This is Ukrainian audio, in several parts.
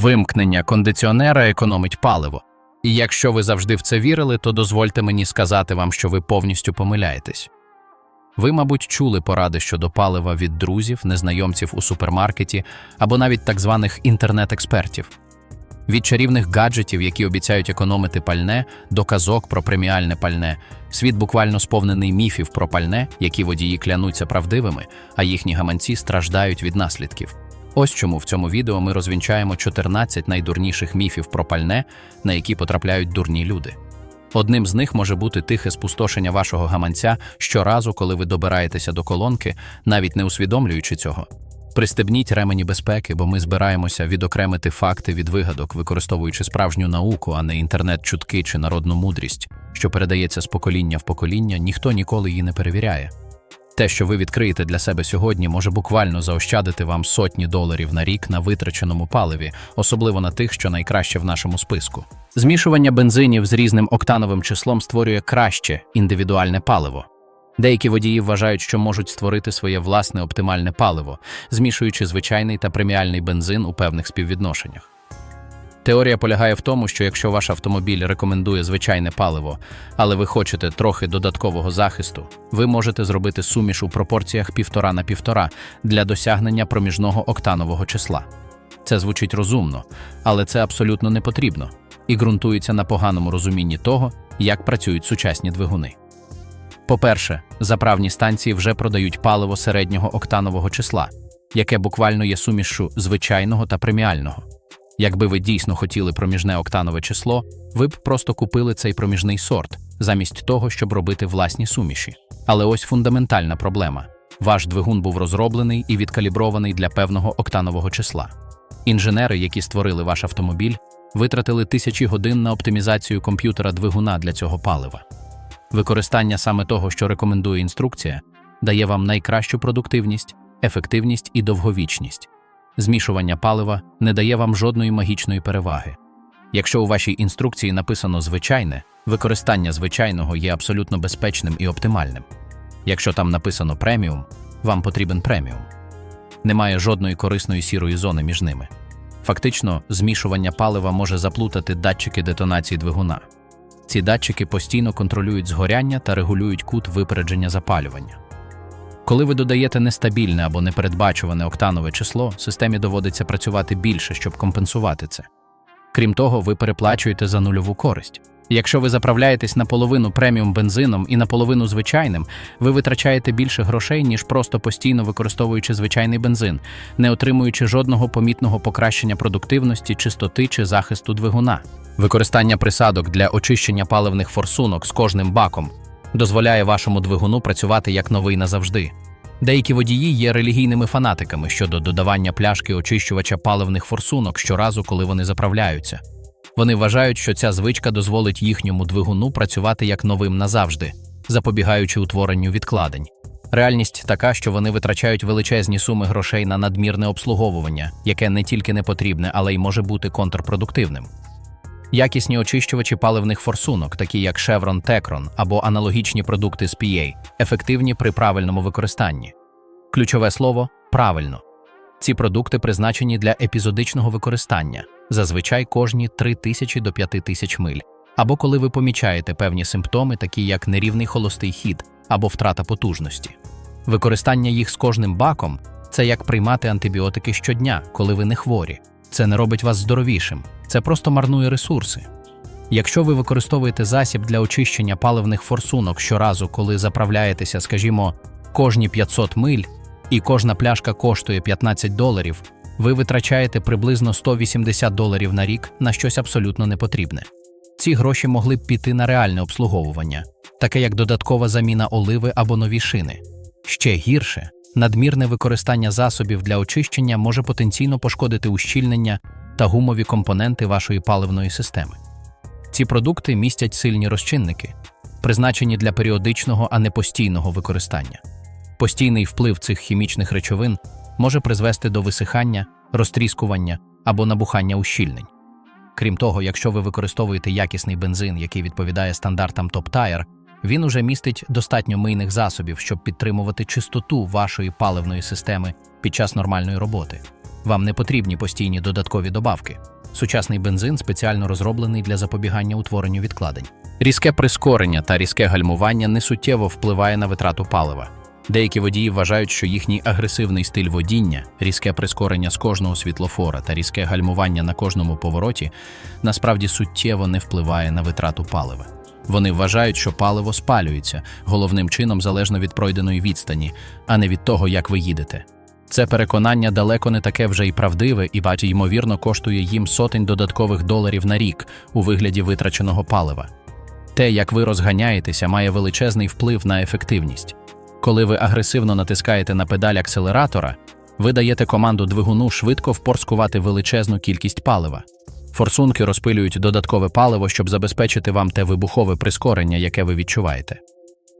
Вимкнення кондиціонера економить паливо. І якщо ви завжди в це вірили, то дозвольте мені сказати вам, що ви повністю помиляєтесь. Ви, мабуть, чули поради щодо палива від друзів, незнайомців у супермаркеті або навіть так званих інтернет-експертів. Від чарівних гаджетів, які обіцяють економити пальне, до казок про преміальне пальне, світ буквально сповнений міфів про пальне, які водії клянуться правдивими, а їхні гаманці страждають від наслідків. Ось чому в цьому відео ми розвінчаємо 14 найдурніших міфів про пальне, на які потрапляють дурні люди. Одним з них може бути тихе спустошення вашого гаманця щоразу, коли ви добираєтеся до колонки, навіть не усвідомлюючи цього. Пристебніть ремені безпеки, бо ми збираємося відокремити факти від вигадок, використовуючи справжню науку, а не інтернет-чутки чи народну мудрість, що передається з покоління в покоління, ніхто ніколи її не перевіряє. Те, що ви відкриєте для себе сьогодні, може буквально заощадити вам сотні доларів на рік на витраченому паливі, особливо на тих, що найкраще в нашому списку. Змішування бензинів з різним октановим числом створює краще індивідуальне паливо. Деякі водії вважають, що можуть створити своє власне оптимальне паливо, змішуючи звичайний та преміальний бензин у певних співвідношеннях. Теорія полягає в тому, що якщо ваш автомобіль рекомендує звичайне паливо, але ви хочете трохи додаткового захисту, ви можете зробити суміш у пропорціях півтора на півтора для досягнення проміжного октанового числа. Це звучить розумно, але це абсолютно не потрібно і ґрунтується на поганому розумінні того, як працюють сучасні двигуни. По-перше, заправні станції вже продають паливо середнього октанового числа, яке буквально є сумішшю звичайного та преміального. Якби ви дійсно хотіли проміжне октанове число, ви б просто купили цей проміжний сорт, замість того, щоб робити власні суміші. Але ось фундаментальна проблема: ваш двигун був розроблений і відкалібрований для певного октанового числа. Інженери, які створили ваш автомобіль, витратили тисячі годин на оптимізацію комп'ютера двигуна для цього палива. Використання саме того, що рекомендує інструкція, дає вам найкращу продуктивність, ефективність і довговічність. Змішування палива не дає вам жодної магічної переваги. Якщо у вашій інструкції написано звичайне, використання звичайного є абсолютно безпечним і оптимальним. Якщо там написано преміум, вам потрібен преміум. Немає жодної корисної сірої зони між ними. Фактично, змішування палива може заплутати датчики детонації двигуна. Ці датчики постійно контролюють згоряння та регулюють кут випередження запалювання. Коли ви додаєте нестабільне або непередбачуване октанове число, системі доводиться працювати більше, щоб компенсувати це. Крім того, ви переплачуєте за нульову користь. Якщо ви заправляєтесь наполовину преміум бензином і наполовину звичайним, ви витрачаєте більше грошей, ніж просто постійно використовуючи звичайний бензин, не отримуючи жодного помітного покращення продуктивності, чистоти чи захисту двигуна. Використання присадок для очищення паливних форсунок з кожним баком дозволяє вашому двигуну працювати як новий назавжди. Деякі водії є релігійними фанатиками щодо додавання пляшки очищувача паливних форсунок щоразу, коли вони заправляються. Вони вважають, що ця звичка дозволить їхньому двигуну працювати як новим назавжди, запобігаючи утворенню відкладень. Реальність така, що вони витрачають величезні суми грошей на надмірне обслуговування, яке не тільки не потрібне, але й може бути контрпродуктивним. Якісні очищувачі паливних форсунок, такі як Chevron Tecron або аналогічні продукти з PA, ефективні при правильному використанні. Ключове слово правильно. Ці продукти призначені для епізодичного використання, зазвичай кожні 3000 до 5000 миль, або коли ви помічаєте певні симптоми, такі як нерівний холостий хід або втрата потужності. Використання їх з кожним баком це як приймати антибіотики щодня, коли ви не хворі. Це не робить вас здоровішим, це просто марнує ресурси. Якщо ви використовуєте засіб для очищення паливних форсунок щоразу, коли заправляєтеся, скажімо, кожні 500 миль, і кожна пляшка коштує 15 доларів, ви витрачаєте приблизно 180 доларів на рік на щось абсолютно непотрібне. Ці гроші могли б піти на реальне обслуговування, таке як додаткова заміна оливи або нові шини. Ще гірше, надмірне використання засобів для очищення може потенційно пошкодити ущільнення та гумові компоненти вашої паливної системи. Ці продукти містять сильні розчинники, призначені для періодичного, а не постійного використання. Постійний вплив цих хімічних речовин може призвести до висихання, розтріскування або набухання ущільнень. Крім того, якщо ви використовуєте якісний бензин, який відповідає стандартам Tire, він уже містить достатньо мийних засобів, щоб підтримувати чистоту вашої паливної системи під час нормальної роботи. Вам не потрібні постійні додаткові добавки. Сучасний бензин спеціально розроблений для запобігання утворенню відкладень. Різке прискорення та різке гальмування не суттєво впливає на витрату палива. Деякі водії вважають, що їхній агресивний стиль водіння, різке прискорення з кожного світлофора та різке гальмування на кожному повороті насправді суттєво не впливає на витрату палива. Вони вважають, що паливо спалюється головним чином залежно від пройденої відстані, а не від того, як ви їдете. Це переконання далеко не таке вже й правдиве, і баті, ймовірно, коштує їм сотень додаткових доларів на рік у вигляді витраченого палива. Те, як ви розганяєтеся, має величезний вплив на ефективність. Коли ви агресивно натискаєте на педаль акселератора, ви даєте команду двигуну швидко впорскувати величезну кількість палива. Форсунки розпилюють додаткове паливо, щоб забезпечити вам те вибухове прискорення, яке ви відчуваєте.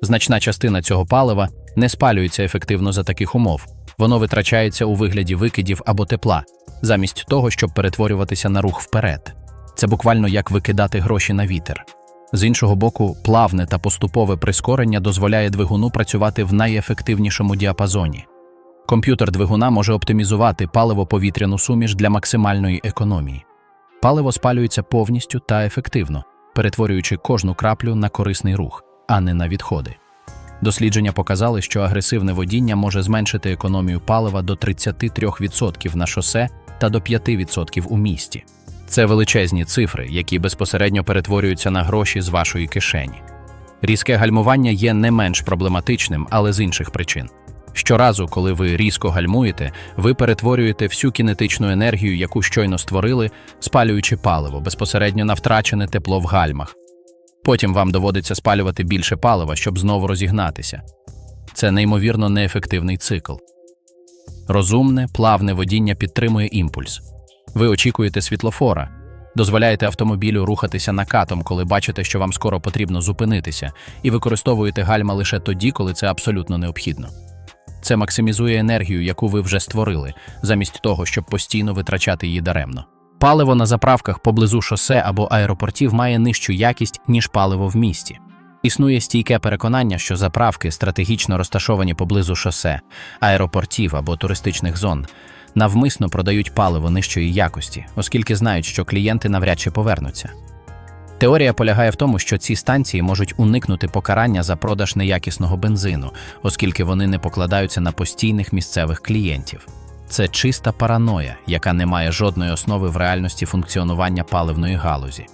Значна частина цього палива не спалюється ефективно за таких умов, воно витрачається у вигляді викидів або тепла, замість того, щоб перетворюватися на рух вперед. Це буквально як викидати гроші на вітер. З іншого боку, плавне та поступове прискорення дозволяє двигуну працювати в найефективнішому діапазоні. Комп'ютер двигуна може оптимізувати паливо-повітряну суміш для максимальної економії. Паливо спалюється повністю та ефективно, перетворюючи кожну краплю на корисний рух, а не на відходи. Дослідження показали, що агресивне водіння може зменшити економію палива до 33% на шосе та до 5% у місті. Це величезні цифри, які безпосередньо перетворюються на гроші з вашої кишені. Різке гальмування є не менш проблематичним, але з інших причин. Щоразу, коли ви різко гальмуєте, ви перетворюєте всю кінетичну енергію, яку щойно створили, спалюючи паливо безпосередньо на втрачене тепло в гальмах. Потім вам доводиться спалювати більше палива, щоб знову розігнатися. Це неймовірно неефективний цикл. Розумне, плавне водіння підтримує імпульс. Ви очікуєте світлофора, дозволяєте автомобілю рухатися накатом, коли бачите, що вам скоро потрібно зупинитися, і використовуєте гальма лише тоді, коли це абсолютно необхідно. Це максимізує енергію, яку ви вже створили, замість того, щоб постійно витрачати її даремно. Паливо на заправках поблизу шосе або аеропортів має нижчу якість, ніж паливо в місті. Існує стійке переконання, що заправки, стратегічно розташовані поблизу шосе, аеропортів або туристичних зон, навмисно продають паливо нижчої якості, оскільки знають, що клієнти навряд чи повернуться. Теорія полягає в тому, що ці станції можуть уникнути покарання за продаж неякісного бензину, оскільки вони не покладаються на постійних місцевих клієнтів. Це чиста параноя, яка не має жодної основи в реальності функціонування паливної галузі.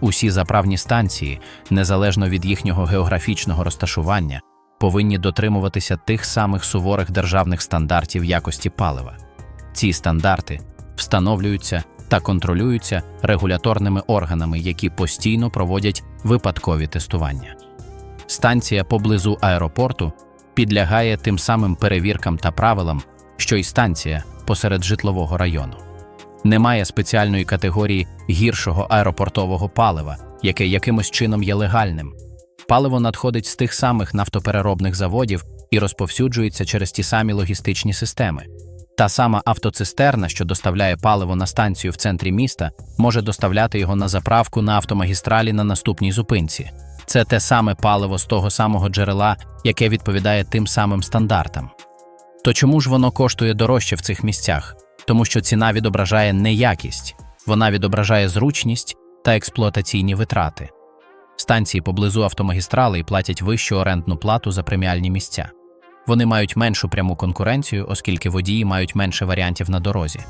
Усі заправні станції, незалежно від їхнього географічного розташування, повинні дотримуватися тих самих суворих державних стандартів якості палива. Ці стандарти встановлюються та контролюються регуляторними органами, які постійно проводять випадкові тестування. Станція поблизу аеропорту підлягає тим самим перевіркам та правилам, що й станція посеред житлового району. Немає спеціальної категорії гіршого аеропортового палива, яке якимось чином є легальним. Паливо надходить з тих самих нафтопереробних заводів і розповсюджується через ті самі логістичні системи. Та сама автоцистерна, що доставляє паливо на станцію в центрі міста, може доставляти його на заправку на автомагістралі на наступній зупинці. Це те саме паливо з того самого джерела, яке відповідає тим самим стандартам. То чому ж воно коштує дорожче в цих місцях? Тому що ціна відображає не якість, вона відображає зручність та експлуатаційні витрати. Станції поблизу автомагістралей платять вищу орендну плату за преміальні місця. Вони мають меншу пряму конкуренцію, оскільки водії мають менше варіантів на дорозі.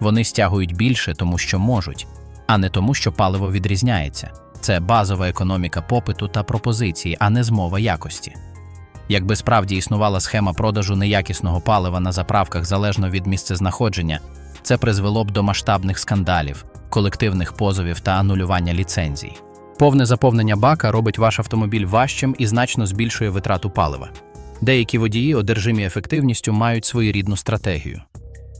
Вони стягують більше, тому що можуть, а не тому, що паливо відрізняється. Це базова економіка попиту та пропозиції, а не змова якості. Якби справді існувала схема продажу неякісного палива на заправках залежно від місцезнаходження, це призвело б до масштабних скандалів, колективних позовів та анулювання ліцензій. Повне заповнення бака робить ваш автомобіль важчим і значно збільшує витрату палива. Деякі водії, одержимі ефективністю, мають своєрідну стратегію.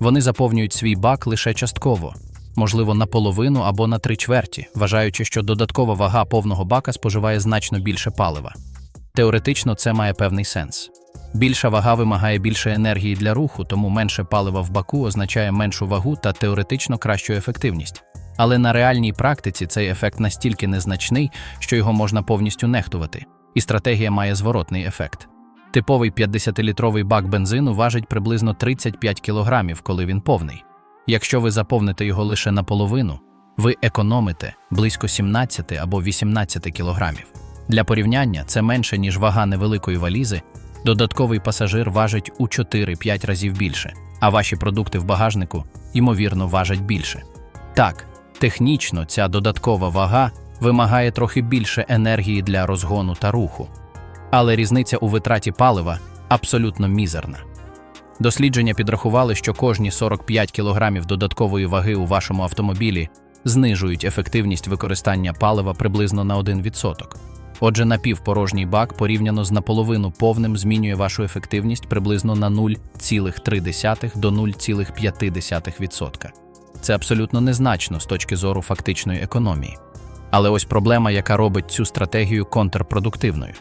Вони заповнюють свій бак лише частково, можливо, наполовину або на три чверті, вважаючи, що додаткова вага повного бака споживає значно більше палива. Теоретично це має певний сенс. Більша вага вимагає більше енергії для руху, тому менше палива в баку означає меншу вагу та теоретично кращу ефективність. Але на реальній практиці цей ефект настільки незначний, що його можна повністю нехтувати, і стратегія має зворотний ефект. Типовий 50-літровий бак бензину важить приблизно 35 кг, коли він повний. Якщо ви заповните його лише наполовину, ви економите близько 17 або 18 кілограмів. Для порівняння це менше, ніж вага невеликої валізи. Додатковий пасажир важить у 4-5 разів більше, а ваші продукти в багажнику, ймовірно, важать більше. Так, технічно ця додаткова вага вимагає трохи більше енергії для розгону та руху. Але різниця у витраті палива абсолютно мізерна. Дослідження підрахували, що кожні 45 кілограмів додаткової ваги у вашому автомобілі знижують ефективність використання палива приблизно на 1%. Отже, напівпорожній бак порівняно з наполовину повним змінює вашу ефективність приблизно на 0,3 до 0,5%. Це абсолютно незначно з точки зору фактичної економії. Але ось проблема, яка робить цю стратегію контрпродуктивною.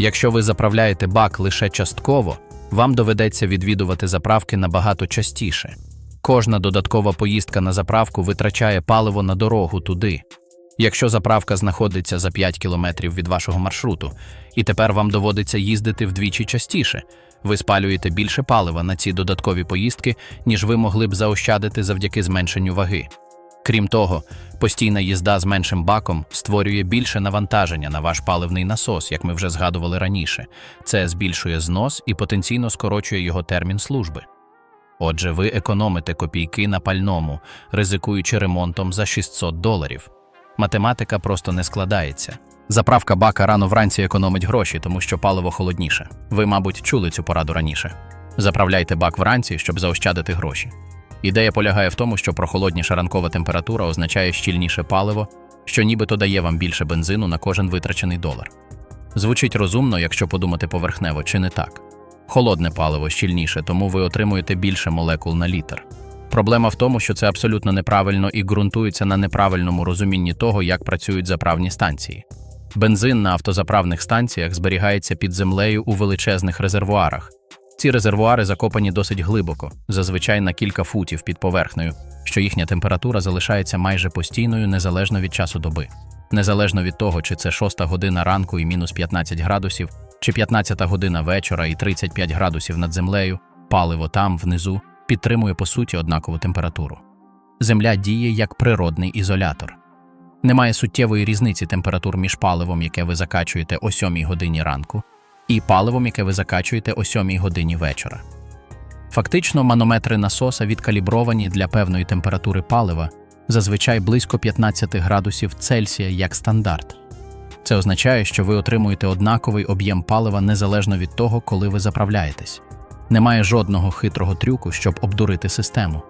Якщо ви заправляєте бак лише частково, вам доведеться відвідувати заправки набагато частіше. Кожна додаткова поїздка на заправку витрачає паливо на дорогу туди. Якщо заправка знаходиться за 5 кілометрів від вашого маршруту, і тепер вам доводиться їздити вдвічі частіше, ви спалюєте більше палива на ці додаткові поїздки, ніж ви могли б заощадити завдяки зменшенню ваги. Крім того, постійна їзда з меншим баком створює більше навантаження на ваш паливний насос, як ми вже згадували раніше. Це збільшує знос і потенційно скорочує його термін служби. Отже, ви економите копійки на пальному, ризикуючи ремонтом за 600 доларів. Математика просто не складається. Заправка бака рано вранці економить гроші, тому що паливо холодніше. Ви, мабуть, чули цю пораду раніше. Заправляйте бак вранці, щоб заощадити гроші. Ідея полягає в тому, що прохолодніша ранкова температура означає щільніше паливо, що нібито дає вам більше бензину на кожен витрачений долар. Звучить розумно, якщо подумати поверхнево, чи не так. Холодне паливо щільніше, тому ви отримуєте більше молекул на літр. Проблема в тому, що це абсолютно неправильно і ґрунтується на неправильному розумінні того, як працюють заправні станції. Бензин на автозаправних станціях зберігається під землею у величезних резервуарах. Ці резервуари закопані досить глибоко, зазвичай на кілька футів під поверхнею, що їхня температура залишається майже постійною незалежно від часу доби. Незалежно від того, чи це 6 година ранку і мінус 15 градусів, чи 15 година вечора і 35 градусів над землею, паливо там, внизу, підтримує по суті однакову температуру. Земля діє як природний ізолятор. Немає суттєвої різниці температур між паливом, яке ви закачуєте о 7 годині ранку, і паливом, яке ви закачуєте о 7 годині вечора. Фактично, манометри насоса відкалібровані для певної температури палива, зазвичай близько 15 градусів Цельсія як стандарт. Це означає, що ви отримуєте однаковий об'єм палива незалежно від того, коли ви заправляєтесь. Немає жодного хитрого трюку, щоб обдурити систему.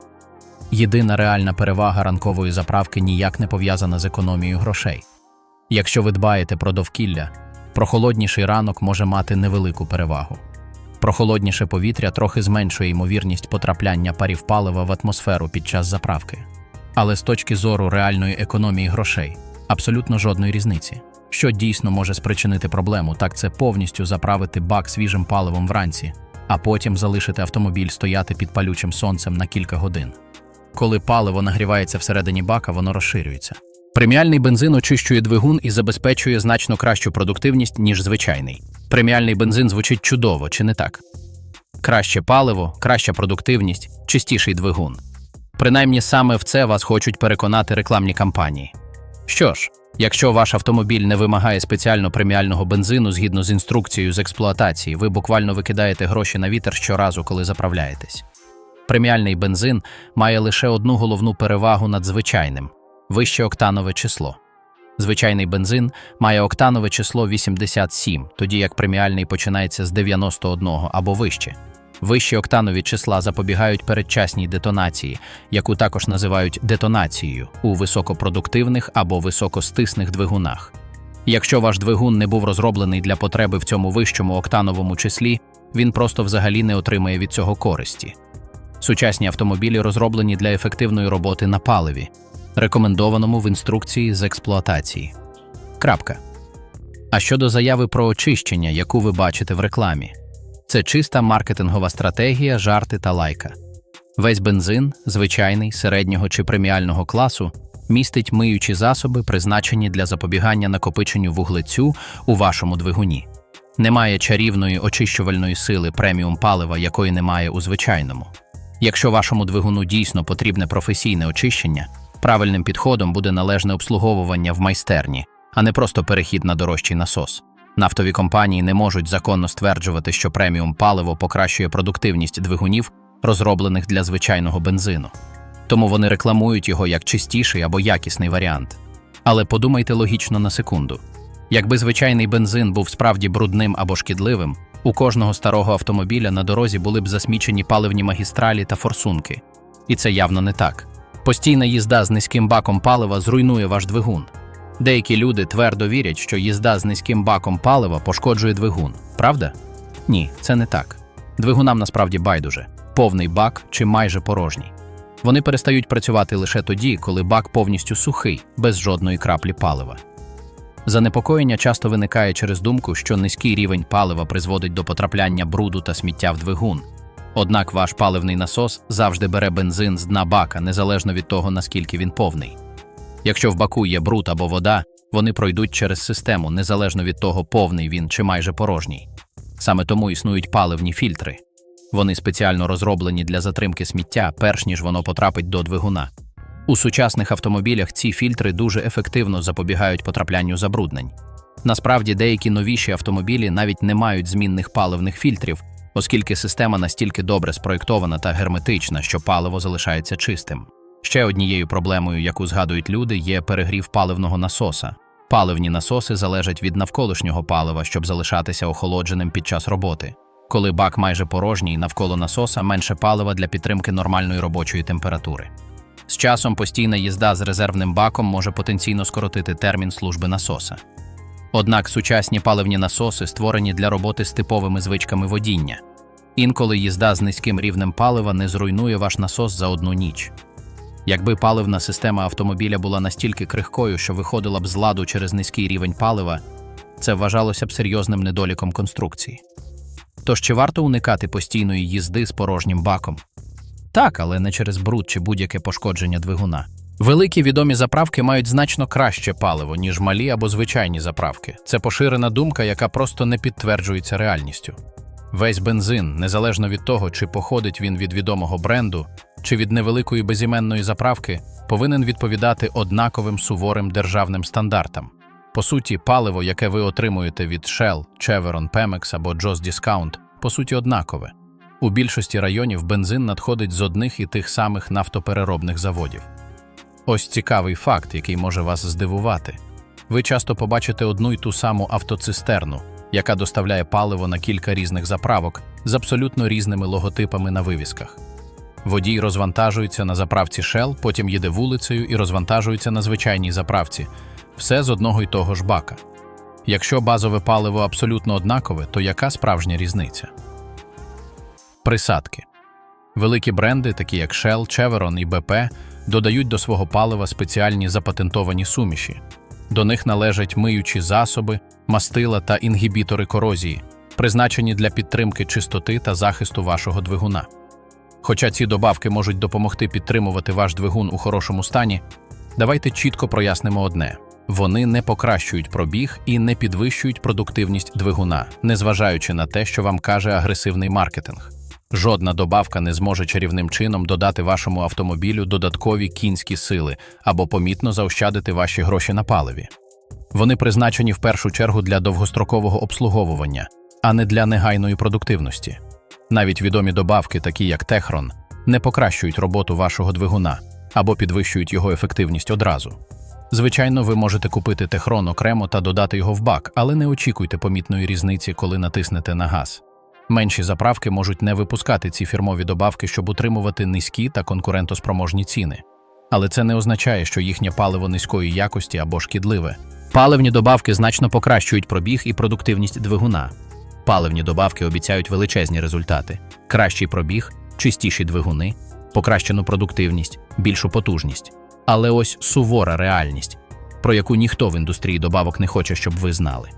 Єдина реальна перевага ранкової заправки ніяк не пов'язана з економією грошей. Якщо ви дбаєте про довкілля, прохолодніший ранок може мати невелику перевагу. Прохолодніше повітря трохи зменшує ймовірність потрапляння парів палива в атмосферу під час заправки. Але з точки зору реальної економії грошей абсолютно жодної різниці. Що дійсно може спричинити проблему, так це повністю заправити бак свіжим паливом вранці, а потім залишити автомобіль стояти під палючим сонцем на кілька годин. Коли паливо нагрівається всередині бака, воно розширюється. Преміальний бензин очищує двигун і забезпечує значно кращу продуктивність, ніж звичайний. Преміальний бензин звучить чудово, чи не так? Краще паливо, краща продуктивність, чистіший двигун. Принаймні саме в це вас хочуть переконати рекламні кампанії. Що ж, якщо ваш автомобіль не вимагає спеціально преміального бензину згідно з інструкцією з експлуатації, ви буквально викидаєте гроші на вітер щоразу, коли заправляєтесь. Преміальний бензин має лише одну головну перевагу над звичайним вище октанове число. Звичайний бензин має октанове число 87, тоді як преміальний починається з 91 або вище. Вищі октанові числа запобігають передчасній детонації, яку також називають детонацією у високопродуктивних або високостисних двигунах. Якщо ваш двигун не був розроблений для потреби в цьому вищому октановому числі, він просто взагалі не отримає від цього користі. Сучасні автомобілі розроблені для ефективної роботи на паливі, рекомендованому в інструкції з експлуатації. Крапка. А щодо заяви про очищення, яку ви бачите в рекламі, це чиста маркетингова стратегія, жарти та лайка. Весь бензин, звичайний, середнього чи преміального класу, містить миючі засоби, призначені для запобігання накопиченню вуглецю у вашому двигуні. Немає чарівної очищувальної сили преміум палива, якої немає у звичайному. Якщо вашому двигуну дійсно потрібне професійне очищення, правильним підходом буде належне обслуговування в майстерні, а не просто перехід на дорожчий насос. Нафтові компанії не можуть законно стверджувати, що преміум паливо покращує продуктивність двигунів, розроблених для звичайного бензину. Тому вони рекламують його як чистіший або якісний варіант. Але подумайте логічно на секунду. Якби звичайний бензин був справді брудним або шкідливим, у кожного старого автомобіля на дорозі були б засмічені паливні магістралі та форсунки. І це явно не так. Постійна їзда з низьким баком палива зруйнує ваш двигун. Деякі люди твердо вірять, що їзда з низьким баком палива пошкоджує двигун. Правда? Ні, це не так. Двигунам насправді байдуже повний бак чи майже порожній. Вони перестають працювати лише тоді, коли бак повністю сухий, без жодної краплі палива. Занепокоєння часто виникає через думку, що низький рівень палива призводить до потрапляння бруду та сміття в двигун. Однак ваш паливний насос завжди бере бензин з дна бака, незалежно від того, наскільки він повний. Якщо в баку є бруд або вода, вони пройдуть через систему, незалежно від того, повний він чи майже порожній. Саме тому існують паливні фільтри. Вони спеціально розроблені для затримки сміття, перш ніж воно потрапить до двигуна. У сучасних автомобілях ці фільтри дуже ефективно запобігають потраплянню забруднень. Насправді, деякі новіші автомобілі навіть не мають змінних паливних фільтрів, оскільки система настільки добре спроєктована та герметична, що паливо залишається чистим. Ще однією проблемою, яку згадують люди, є перегрів паливного насоса. Паливні насоси залежать від навколишнього палива, щоб залишатися охолодженим під час роботи. Коли бак майже порожній, навколо насоса менше палива для підтримки нормальної робочої температури. З часом постійна їзда з резервним баком може потенційно скоротити термін служби насоса. Однак сучасні паливні насоси створені для роботи з типовими звичками водіння. Інколи їзда з низьким рівнем палива не зруйнує ваш насос за одну ніч. Якби паливна система автомобіля була настільки крихкою, що виходила б з ладу через низький рівень палива, це вважалося б серйозним недоліком конструкції. Тож чи варто уникати постійної їзди з порожнім баком? Так, але не через бруд чи будь-яке пошкодження двигуна. Великі відомі заправки мають значно краще паливо, ніж малі або звичайні заправки. Це поширена думка, яка просто не підтверджується реальністю. Весь бензин, незалежно від того, чи походить він від відомого бренду, чи від невеликої безіменної заправки, повинен відповідати однаковим суворим державним стандартам. По суті, паливо, яке ви отримуєте від Shell, Chevron, Pemex або Joss Discount, по суті однакове. У більшості районів бензин надходить з одних і тих самих нафтопереробних заводів. Ось цікавий факт, який може вас здивувати. Ви часто побачите одну й ту саму автоцистерну, яка доставляє паливо на кілька різних заправок з абсолютно різними логотипами на вивісках. Водій розвантажується на заправці Shell, потім їде вулицею і розвантажується на звичайній заправці. Все з одного й того ж бака. Якщо базове паливо абсолютно однакове, то яка справжня різниця? Присадки. Великі бренди, такі як Shell, Chevron і BP, додають до свого палива спеціальні запатентовані суміші. До них належать миючі засоби, мастила та інгібітори корозії, призначені для підтримки чистоти та захисту вашого двигуна. Хоча ці добавки можуть допомогти підтримувати ваш двигун у хорошому стані, давайте чітко прояснимо одне: вони не покращують пробіг і не підвищують продуктивність двигуна, незважаючи на те, що вам каже агресивний маркетинг. Жодна добавка не зможе чарівним чином додати вашому автомобілю додаткові кінські сили або помітно заощадити ваші гроші на паливі. Вони призначені в першу чергу для довгострокового обслуговування, а не для негайної продуктивності. Навіть відомі добавки, такі як Техрон, не покращують роботу вашого двигуна або підвищують його ефективність одразу. Звичайно, ви можете купити Техрон окремо та додати його в бак, але не очікуйте помітної різниці, коли натиснете на газ. Менші заправки можуть не випускати ці фірмові добавки, щоб утримувати низькі та конкурентоспроможні ціни. Але це не означає, що їхнє паливо низької якості або шкідливе. Паливні добавки значно покращують пробіг і продуктивність двигуна. Паливні добавки обіцяють величезні результати: кращий пробіг, чистіші двигуни, покращену продуктивність, більшу потужність. Але ось сувора реальність, про яку ніхто в індустрії добавок не хоче, щоб ви знали.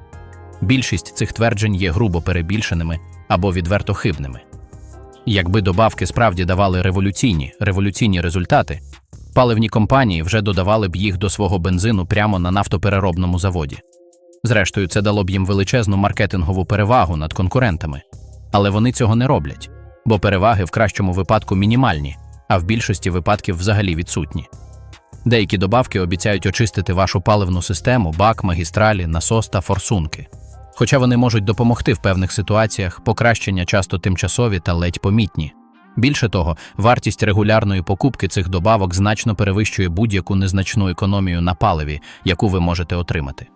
Більшість цих тверджень є грубо перебільшеними або відверто хибними. Якби добавки справді давали революційні революційні результати, паливні компанії вже додавали б їх до свого бензину прямо на нафтопереробному заводі. Зрештою, це дало б їм величезну маркетингову перевагу над конкурентами, але вони цього не роблять. бо переваги в кращому випадку мінімальні, а в більшості випадків взагалі відсутні. Деякі добавки обіцяють очистити вашу паливну систему, бак, магістралі, насос та форсунки. Хоча вони можуть допомогти в певних ситуаціях, покращення часто тимчасові та ледь помітні. Більше того, вартість регулярної покупки цих добавок значно перевищує будь-яку незначну економію на паливі, яку ви можете отримати.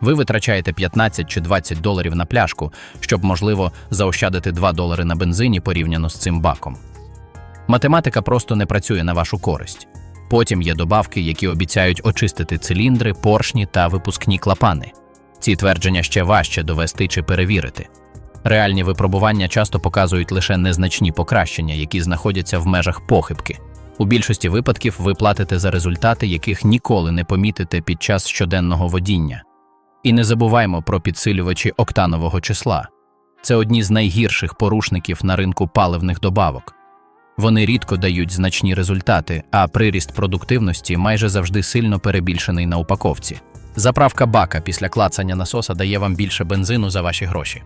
Ви витрачаєте 15 чи 20 доларів на пляшку, щоб, можливо, заощадити 2 долари на бензині порівняно з цим баком. Математика просто не працює на вашу користь. Потім є добавки, які обіцяють очистити циліндри, поршні та випускні клапани. Ці твердження ще важче довести чи перевірити. Реальні випробування часто показують лише незначні покращення, які знаходяться в межах похибки. У більшості випадків ви платите за результати, яких ніколи не помітите під час щоденного водіння. І не забуваймо про підсилювачі октанового числа. Це одні з найгірших порушників на ринку паливних добавок. Вони рідко дають значні результати, а приріст продуктивності майже завжди сильно перебільшений на упаковці. Заправка бака після клацання насоса дає вам більше бензину за ваші гроші.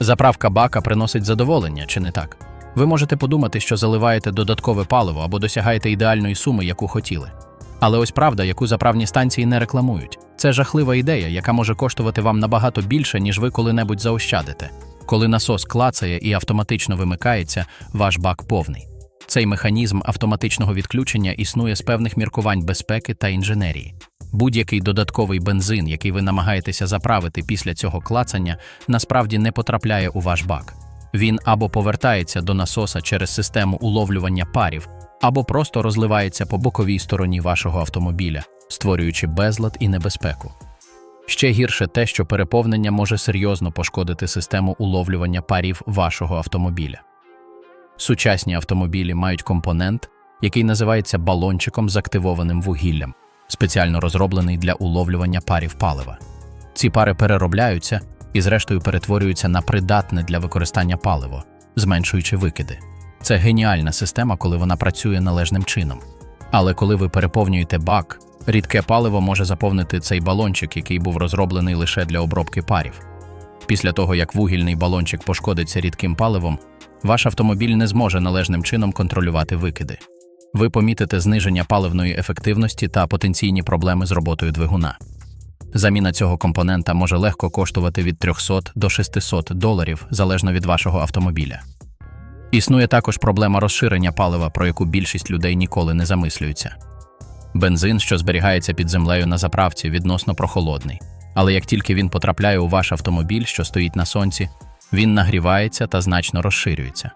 Заправка бака приносить задоволення, чи не так? Ви можете подумати, що заливаєте додаткове паливо або досягаєте ідеальної суми, яку хотіли. Але ось правда, яку заправні станції не рекламують. Це жахлива ідея, яка може коштувати вам набагато більше, ніж ви коли-небудь заощадите. Коли насос клацає і автоматично вимикається, ваш бак повний. Цей механізм автоматичного відключення існує з певних міркувань безпеки та інженерії. Будь-який додатковий бензин, який ви намагаєтеся заправити після цього клацання, насправді не потрапляє у ваш бак. Він або повертається до насоса через систему уловлювання парів, або просто розливається по боковій стороні вашого автомобіля, створюючи безлад і небезпеку. Ще гірше те, що переповнення може серйозно пошкодити систему уловлювання парів вашого автомобіля. Сучасні автомобілі мають компонент, який називається балончиком з активованим вугіллям, спеціально розроблений для уловлювання парів палива. Ці пари переробляються і, зрештою, перетворюються на придатне для використання паливо, зменшуючи викиди. Це геніальна система, коли вона працює належним чином. Але коли ви переповнюєте бак, рідке паливо може заповнити цей балончик, який був розроблений лише для обробки парів. Після того, як вугільний балончик пошкодиться рідким паливом, ваш автомобіль не зможе належним чином контролювати викиди. Ви помітите зниження паливної ефективності та потенційні проблеми з роботою двигуна. Заміна цього компонента може легко коштувати від 300 до 600 доларів залежно від вашого автомобіля. Існує також проблема розширення палива, про яку більшість людей ніколи не замислюються. Бензин, що зберігається під землею на заправці, відносно прохолодний. Але як тільки він потрапляє у ваш автомобіль, що стоїть на сонці, він нагрівається та значно розширюється.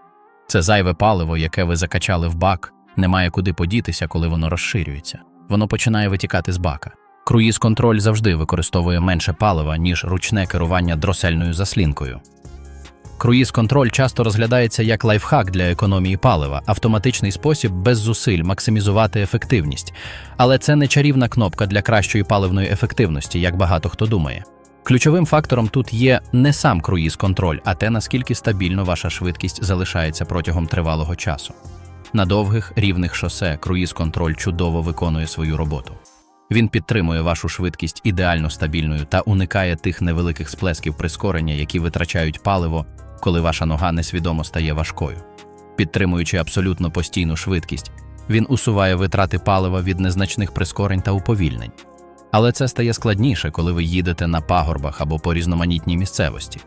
Це зайве паливо, яке ви закачали в бак, не має куди подітися, коли воно розширюється. Воно починає витікати з бака. Круїз-контроль завжди використовує менше палива, ніж ручне керування дросельною заслінкою. Круїз-контроль часто розглядається як лайфхак для економії палива, автоматичний спосіб без зусиль максимізувати ефективність. Але це не чарівна кнопка для кращої паливної ефективності, як багато хто думає. Ключовим фактором тут є не сам круїз-контроль, а те, наскільки стабільно ваша швидкість залишається протягом тривалого часу. На довгих рівних шосе круїз-контроль чудово виконує свою роботу. Він підтримує вашу швидкість ідеально стабільною та уникає тих невеликих сплесків прискорення, які витрачають паливо, коли ваша нога несвідомо стає важкою. Підтримуючи абсолютно постійну швидкість, він усуває витрати палива від незначних прискорень та уповільнень. Але це стає складніше, коли ви їдете на пагорбах або по різноманітній місцевості.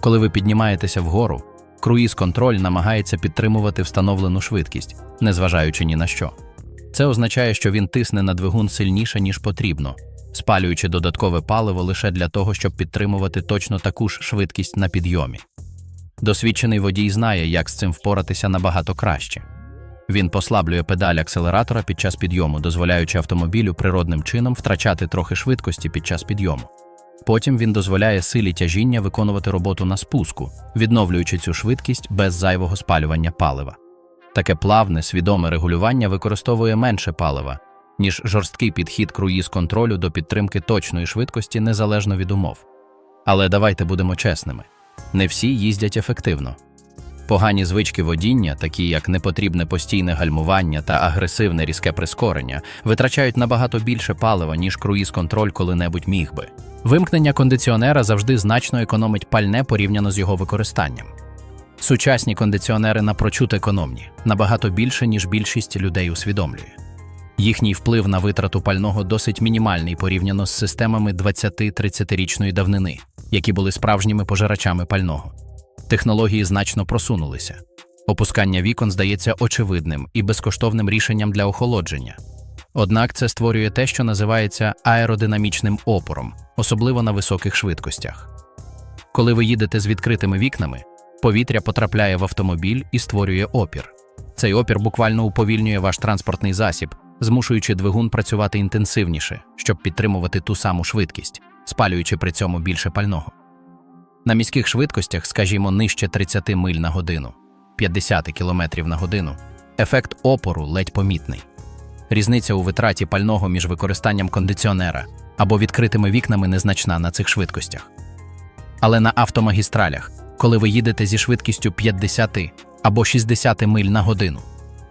Коли ви піднімаєтеся вгору, круїз-контроль намагається підтримувати встановлену швидкість, незважаючи ні на що. Це означає, що він тисне на двигун сильніше, ніж потрібно, спалюючи додаткове паливо лише для того, щоб підтримувати точно таку ж швидкість на підйомі. Досвідчений водій знає, як з цим впоратися набагато краще. Він послаблює педаль акселератора під час підйому, дозволяючи автомобілю природним чином втрачати трохи швидкості під час підйому. Потім він дозволяє силі тяжіння виконувати роботу на спуску, відновлюючи цю швидкість без зайвого спалювання палива. Таке плавне, свідоме регулювання використовує менше палива, ніж жорсткий підхід круїз-контролю до підтримки точної швидкості незалежно від умов. Але давайте будемо чесними: не всі їздять ефективно. Погані звички водіння, такі як непотрібне постійне гальмування та агресивне різке прискорення, витрачають набагато більше палива, ніж круїз-контроль коли-небудь міг би. Вимкнення кондиціонера завжди значно економить пальне порівняно з його використанням. Сучасні кондиціонери напрочуд економні, набагато більше, ніж більшість людей усвідомлює. Їхній вплив на витрату пального досить мінімальний порівняно з системами 20-30-річної давнини, які були справжніми пожирачами пального. Технології значно просунулися. Опускання вікон здається очевидним і безкоштовним рішенням для охолодження. Однак це створює те, що називається аеродинамічним опором, особливо на високих швидкостях. Коли ви їдете з відкритими вікнами, повітря потрапляє в автомобіль і створює опір. Цей опір буквально уповільнює ваш транспортний засіб, змушуючи двигун працювати інтенсивніше, щоб підтримувати ту саму швидкість, спалюючи при цьому більше пального. На міських швидкостях, скажімо, нижче 30 миль на годину, 50 км на годину, ефект опору ледь помітний. Різниця у витраті пального між використанням кондиціонера або відкритими вікнами незначна на цих швидкостях. Але на автомагістралях, коли ви їдете зі швидкістю 50 або 60 миль на годину,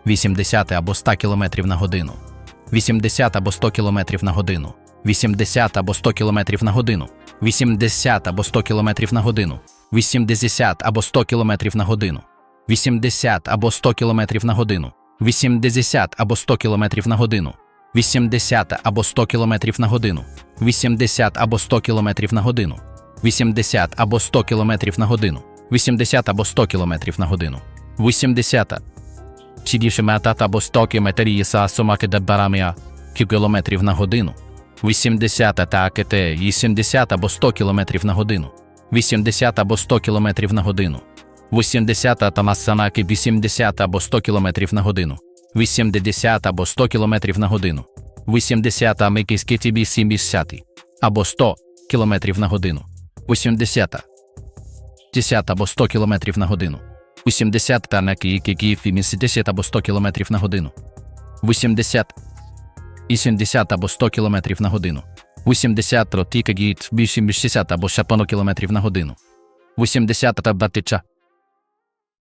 80 або 100 км на годину, 80 або 100 км на годину, 80 або 100 км на годину, 80 або 100 км на годину, 80 або 100 км на годину, 80 або 100 км на годину, 80 або 100 км на годину, 80 або 100 км на годину, 80 або 100 км на годину, 80 або 100 км на годину, 80 або 100 км на годину, 80 60 або 100 км са сумаки де барамія кілометрів на годину, 80 та КТ 80 або 100 км на годину, 80 або 100 км на годину, 80 та масанаки 80 або 100 км на годину, 80 або 100 км на годину, 80 микиски ТБ 70 або 100 км на годину, 80 10 або 100 км на годину, 80 та на кіки 70 або 100 км на годину, 80 80 або 100 км на годину, 80 ротікагіт 80 або 100 км на годину, 80 та батича